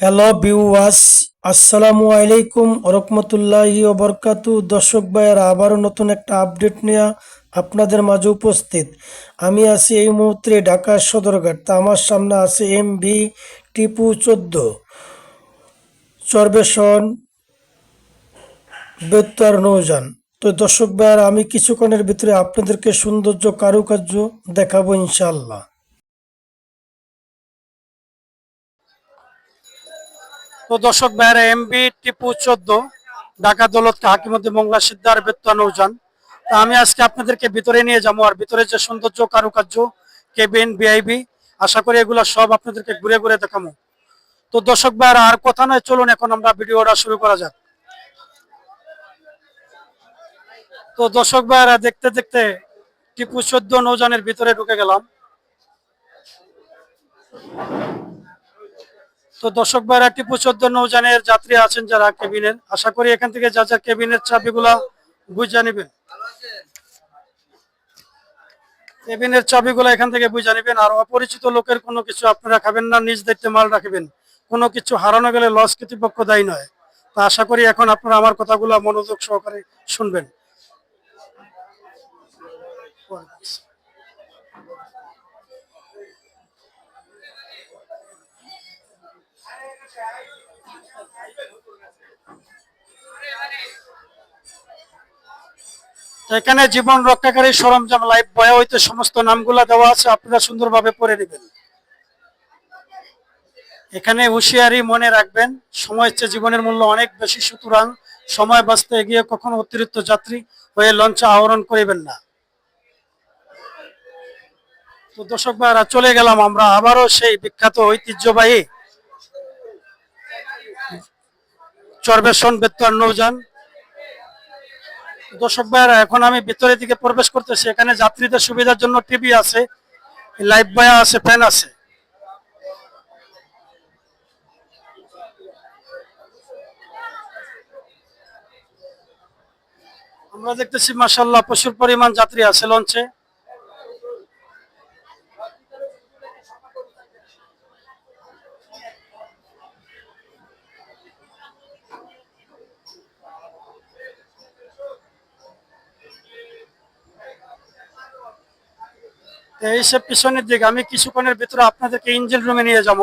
Hello বিওয়াস আসসালামু আলাইকুম রহমতুল্লাহি ওবরকাতু দর্শক ভাইয়েরা, আবারও নতুন একটা আপডেট নিয়ে আপনাদের মাঝে উপস্থিত। আমি আছি এই মুহূর্তে ঢাকা সদরঘাট। তা আমার সামনে আছে এম ভি টিপু চোদ্দ চরবেশন বেতার নৌযান। তো দর্শক ভাইয়েরা, আমি কিছুক্ষণের ভিতরে আপনাদেরকে সৌন্দর্য কারুকার্য দেখাবো ইনশাল্লাহ তো দর্শক ভাইয়েরা, এমবি টিপু চোদ্দ, ঢাকা দৌলত হাকিমুদ্দিন মংলা সিদ্ধার বেত্তা নৌযান তা আমি আজকে আপনাদেরকে ভিতরে নিয়ে যাব, আর ভিতরে যে সৌন্দর্য, কারুকার্য, কেবিন বিআইবি আশা করি এগুলো সব আপনাদেরকে ঘুরে ঘুরে দেখাবো। তো দর্শক ভাইয়েরা, আর কথা নয়, চলুন এখন আমরা ভিডিওটা শুরু করা যাক। তো দর্শক ভাইয়েরা, দেখতে দেখতে টিপু চোদ্দ নৌযানের ভিতরে ঢুকে গেলাম। তো দর্শক ভাইরা, টিপু চোদ্দ নৌযানের যাত্রী আছেন যারা কেবিনের। আশা করি এখান থেকে যা যা কেবিনের চাবিগুলা বুঝে নিবেন। কেবিনের চাবিগুলো এখান থেকে বুঝে নিবেন। আর অপরিচিত লোকের কোনো কিছু আপনারা খাবেন না, নিজ দায়িত্বে মাল রাখবেন। কোনো কিছু হারানো গেলে লস কর্তৃপক্ষ দায়ী নয়। তা আশা করি এখন আপনারা আমার কথাগুলো মনোযোগ সহকারে শুনবেন। এখানে জীবন রক্ষাকারী সরঞ্জাম লাইফ বয় হইতে সমস্ত নামগুলা দেওয়া আছে, আপনারা সুন্দরভাবে পড়ে নেবেন। এখানে হুঁশিয়ারি মনে রাখবেন, সময় হচ্ছে জীবনের মূল্য অনেক বেশি, সুতরাং সময় বাঁচতে এগিয়ে কখনো অতিরিক্ত যাত্রী হয়ে লঞ্চ আহরণ করিবেন না। তো দর্শক ভাইরা চলে গেলাম আমরা আবারও সেই বিখ্যাত ঐতিহ্যবাহী চরবেশন বেত্তার নৌযান দর্শক ভাইরা এখন আমি ভিতরের দিকে প্রবেশ করতেছি। এখানে যাত্রীদের সুবিধার জন্য টিভি আছে, লাইভ বয়া আছে, ফ্যান আছে। আমরা দেখতেছি মাসাল্লাহ প্রচুর পরিমাণ যাত্রী আছে লঞ্চে। এই সব পিছনের দিকে আমি কিছুক্ষণের ভিতরে আপনাদেরকে ইঞ্জিন রুমে নিয়ে যাব।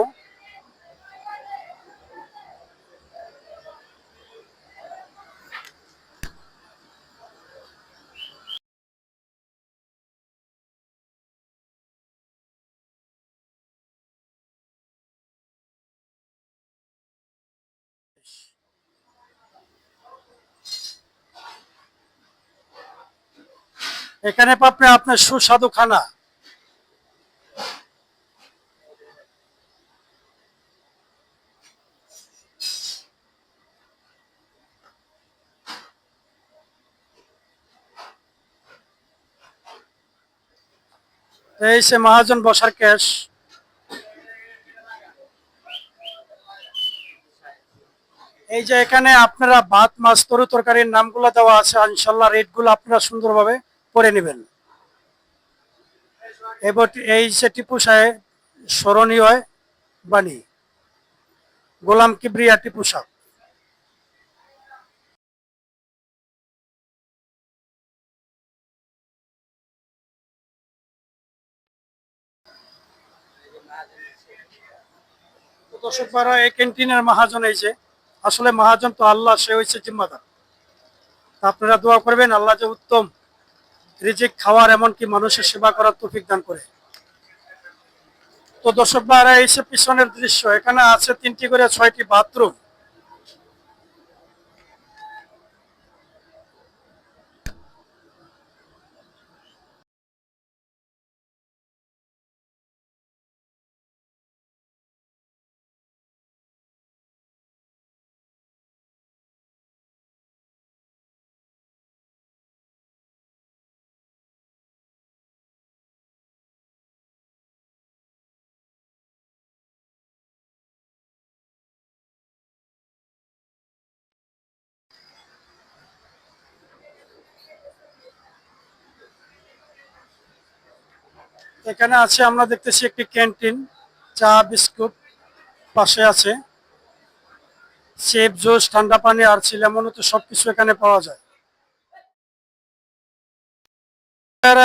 এখানে পাবেন আপনার সুস্বাদু খানা। এই সে মহাজন বসার ক্যাশ। এই যে এখানে আপনারা ভাত, মাছ, তরু তরকারির নামগুলো দেওয়া আছে, ইনশাল্লাহ রেটগুলো আপনারা সুন্দরভাবে পড়ে নেবেন। এবার এই যে টিপু সাহেব, স্মরণীয় বাণী। গোলাম কিবরিয়া টিপু সাহেব। দর্শক বারা এই ক্যান্টিনের মহাজন এই আসলে মহাজন তো আল্লাহ, সে হয়েছে জিম্মাদার। আপনারা দোয়া করবেন, আল্লাহ যে উত্তম রিজিক খাওয়ার এমনকি মানুষের সেবা করার তৌফিক দান করে। তো দর্শক বারা এই সে পিছনের দৃশ্য, এখানে আছে তিনটি করে ছয়টি বাথরুম। এখানে আছে, আমরা দেখতেছি একটি ক্যান্টিন, চা, বিস্কুট পাশে আছে। সেফ জুস, ঠান্ডা পানি আর লেমনও তো সবকিছু এখানে পাওয়া যায়।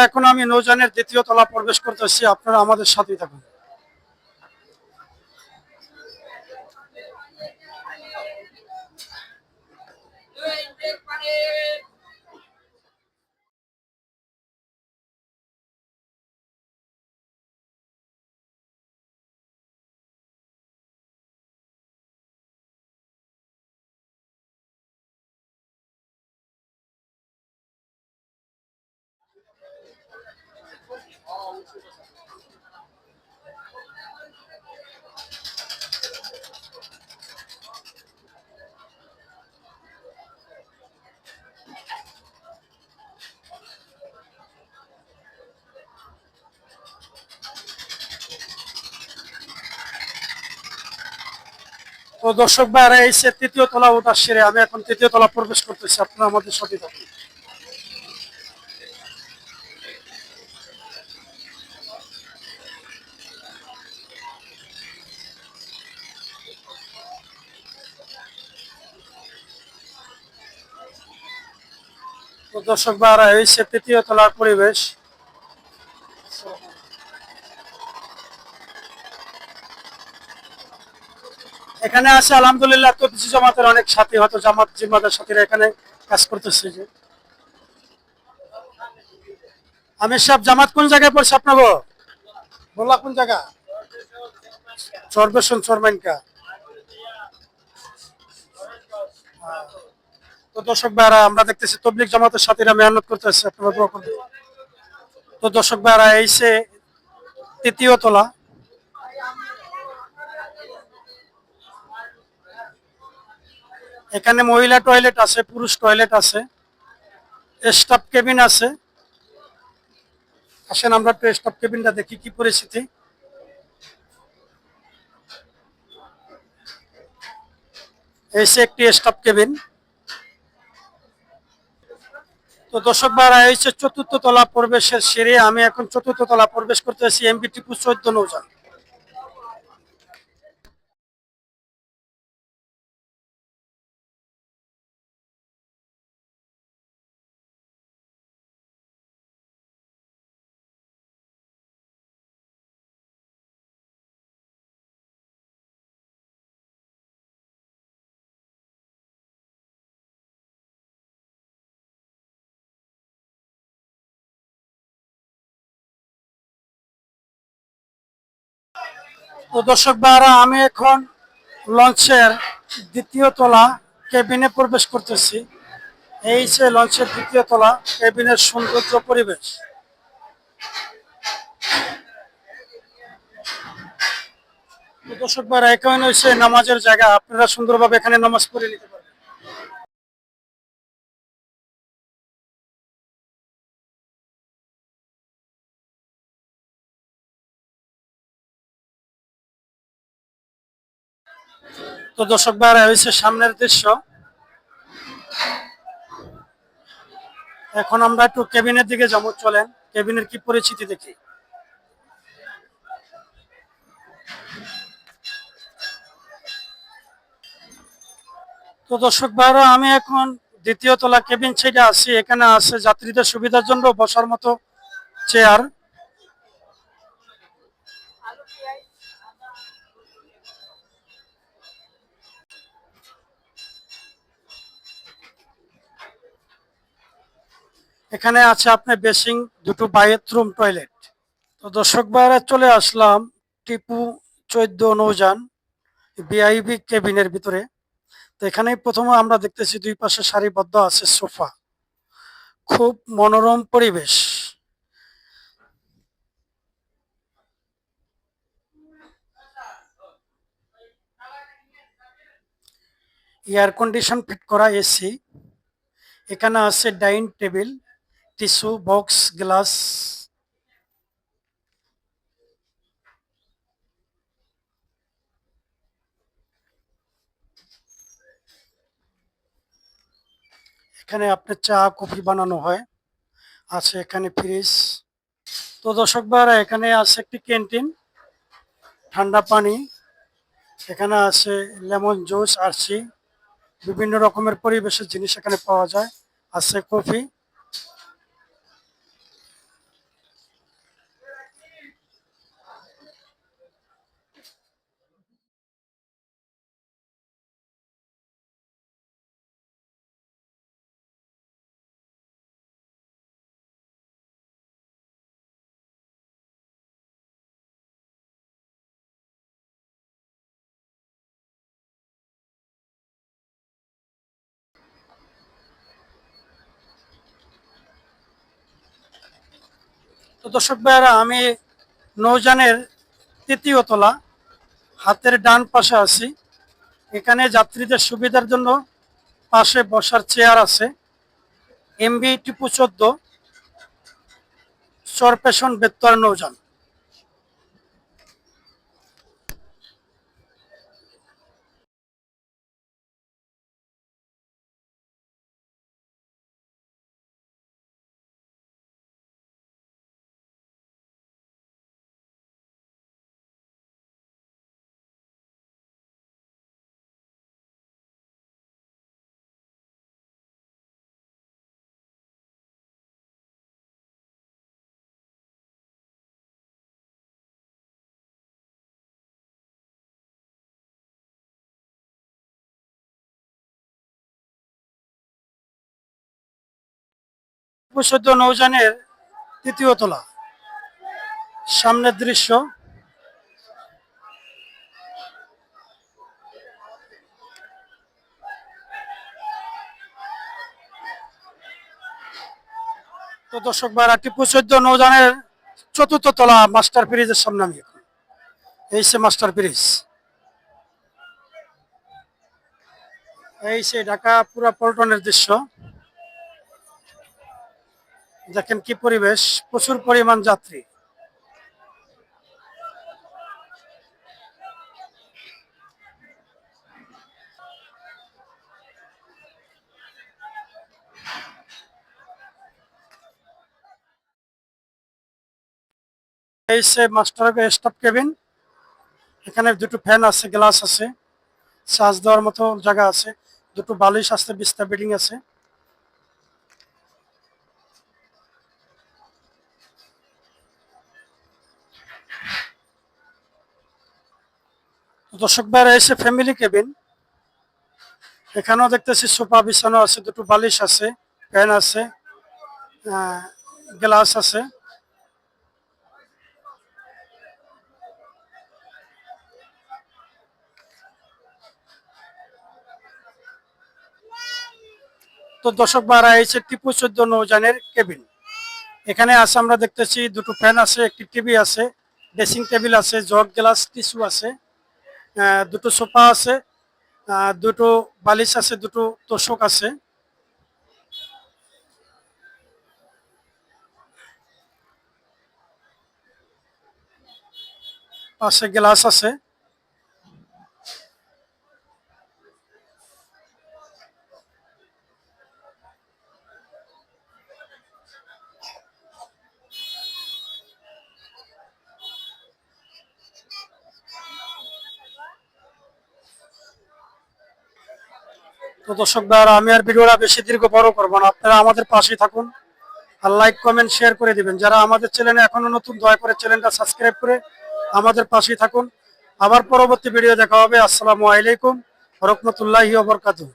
এখন আমি নৌজানের দ্বিতীয় তলা প্রবেশ করতেছি, আপনারা আমাদের সাথেই থাকুন। তো দর্শক ভাইরা, এই সে তৃতীয় তলা ওঠার সেরে আমি এখন তৃতীয় তলা প্রবেশ করতেছি, আপনারা আমাদের সাথে থাকুন। দর্শক ভাইরা, এই সে তৃতীয় তলার পরিবেশ এখানে আছে আলহামদুলিল্লাহ তো কিছু জামাতের অনেক সাথী হয়তো জামাত জিম্মাদার সাথীরা এখানে কাজ করতেছে যে। আমি সব জামাত কোন জায়গায় পড়ছে আপনাকে বললা কোন জায়গা? চরবেশন চরমাইনকা তো দর্শক ভাইরা আমরা দেখতেছি তবলিক জামাতের সাথীরা মেহনত করতেছে আপনারা দোয়া করবেন তো দর্শক ভাইরা এই সে তৃতীয় তলা। এখানে মহিলা টয়লেট আছে, পুরুষ টয়লেট আছে স্টাফ কেবিন আছে। আসেন আমরা একটু স্টাফ কেবিনটা দেখি কি পরিস্থিতি। এসে একটি স্টাফ কেবিন তো দর্শক ভাইরা এসে চতুর্থ তলা প্রবেশের সেরে আমি এখন চতুর্থ তলা প্রবেশ করতেছি এমবি টিপু চোদ্দ নৌজান দর্শক ভাইরা আমি এখন লঞ্চের দ্বিতীয় তলা কেবিনে প্রবেশ করতেছি। এই যে লঞ্চের দ্বিতীয় তলা, কেবিনের সৌন্দর্য পরিবেশ। দর্শক ভাইরা এখানে হচ্ছে নামাজের জায়গা। আপনারা সুন্দরভাবে এখানে নামাজ পড়ে নিতে পারেন। তো দর্শক ভাইরা হয়েছে সামনের দৃশ্য। এখন আমরা একটু কেবিনের দিকে যাব, চলেন। কেবিনের কি পরিচিতি দেখি। তো দর্শক ভাইরা, আমি এখন দ্বিতীয় তলা কেবিন সাইডে আছি। এখানে আছে যাত্রীদের সুবিধার জন্য বসার মতো চেয়ার। এখানে আছে আপনার বেসিং দুটো বাথরুম, টয়লেট। তো দর্শক ভাইরা, চলে আসলাম টিপু চোদ্দ নৌযান বিআইবি কেবিনের ভিতরে। তো এখানেই প্রথমে আমরা দেখতেছি দুই পাশে সারিবদ্ধ আছে সোফা। খুব মনোরম পরিবেশ। এয়ার কন্ডিশন ফিট করা এসি। এখানে আছে dining table. Tissue box, glass. এখানে আপনার চা, কফি বানানো হয়। আছে এখানে ফ্রিজ। তো দর্শক ভাইরা, এখানে আছে একটি ক্যান্টিন, ঠান্ডা পানি। এখানে আছে লেমন জুস আরসি বিভিন্ন রকমের পরিবেশের জিনিস এখানে পাওয়া যায়। আছে কফি। তো দর্শক ভাইয়ারা, আমি নৌজানের তৃতীয় তলা, হাতের ডান পাশে আছি। এখানে যাত্রীদের সুবিধার জন্য পাশে বসার চেয়ার আছে। এমবি টিপু চোদ্দ, চরপেশন বেত্তর নৌজান চোদ্দ নৌজানের তৃতীয় তলা। সামনের দৃশ্য। তো দর্শক ভাইরা টিপু চোদ্দ নৌজানের চতুর্থ তলা মাস্টার ব্রিজের সামনে আমি এখন। এই সে মাস্টার ব্রিজ এই সে ঢাকা পুরা পল্টনের দৃশ্য। দেখেন কি পরিবেশ, প্রচুর পরিমাণ যাত্রী। এই সে মাস্টার স্টাফ কেবিন, এখানে দুটো ফ্যান আছে, গ্লাস আছে, চার্জ দেওয়ার মতো জায়গা আছে, দুটো বালিশ আছে বিস্তা বিল্ডিং আছে। দর্শক ভাইরা এসে ফ্যামিলি কেবিন এখানেও দেখতেছি সোফা বিছানো আছে, দুটো বালিশ আছে ফ্যান আছে গ্লাস আছে। তো দর্শক ভাইরা এসে টিপু চোদ্দ নৌজানের কেবিন এখানে আছে, আমরা দেখতেছি দুটো ফ্যান আছে, একটি টিভি আছে ড্রেসিং টেবিল আছে, জগ গ্লাস টিস্যু আছে। দুটো সোফা আছে দুটো বালিশ আছে দুটো তোষক আছে। পাশে গ্লাস আছে। তো দর্শক আমি আর ভিডিওটা বেশি দীর্ঘ বড় করব না। আপনারা আমাদের পাশেই থাকুন আর লাইক কমেন্ট শেয়ার করে দিবেন। যারা আমাদের চ্যানেলে এখনও নতুন, দয়া করে চ্যানেলটা সাবস্ক্রাইব করে আমাদের পাশেই থাকুন। আবার পরবর্তী ভিডিও দেখা হবে। আসসালামু আলাইকুম, রহমতুল্লাহি বরকাতুহ।